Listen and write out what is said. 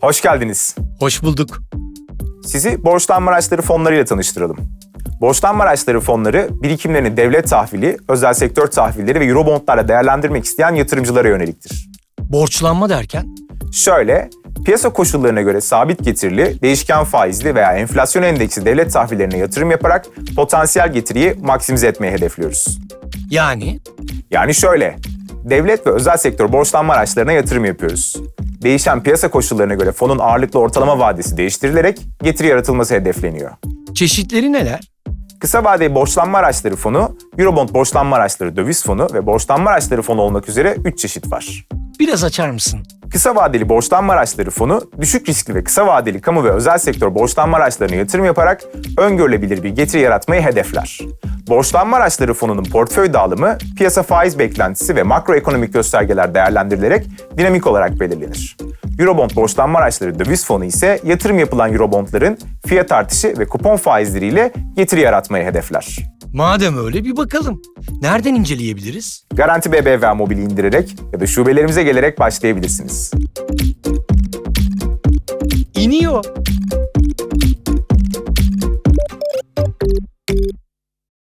Hoş geldiniz. Hoş bulduk. Sizi borçlanma araçları fonlarıyla tanıştıralım. Borçlanma araçları fonları birikimlerini devlet tahvili, özel sektör tahvilleri ve eurobondlarla değerlendirmek isteyen yatırımcılara yöneliktir. Borçlanma derken Şöyle, piyasa koşullarına göre sabit getirili, değişken faizli veya enflasyon endeksi devlet tahvillerine yatırım yaparak potansiyel getiriyi maksimize etmeyi hedefliyoruz. yani Yani şöyle, devlet ve özel sektör borçlanma araçlarına yatırım yapıyoruz. Değişen piyasa koşullarına göre fonun ağırlıklı ortalama vadesi değiştirilerek getiri yaratılması hedefleniyor. çeşitleri neler? Kısa vadeli borçlanma araçları fonu, Eurobond borçlanma araçları döviz fonu ve borçlanma araçları fonu olmak üzere 3 çeşit var. Biraz açar mısın? Kısa vadeli borçlanma araçları fonu, düşük riskli ve kısa vadeli kamu ve özel sektör borçlanma araçlarına yatırım yaparak öngörülebilir bir getiri yaratmayı hedefler. Borçlanma araçları fonunun portföy dağılımı, piyasa faiz beklentisi ve makroekonomik göstergeler değerlendirilerek dinamik olarak belirlenir. Eurobond borçlanma araçları döviz fonu ise yatırım yapılan Eurobondların fiyat artışı ve kupon faizleriyle getiri yaratmayı hedefler. Madem öyle bir bakalım. Nereden inceleyebiliriz? Garanti BBVA mobili indirerek ya da şubelerimize gelerek başlayabilirsiniz. İniyor.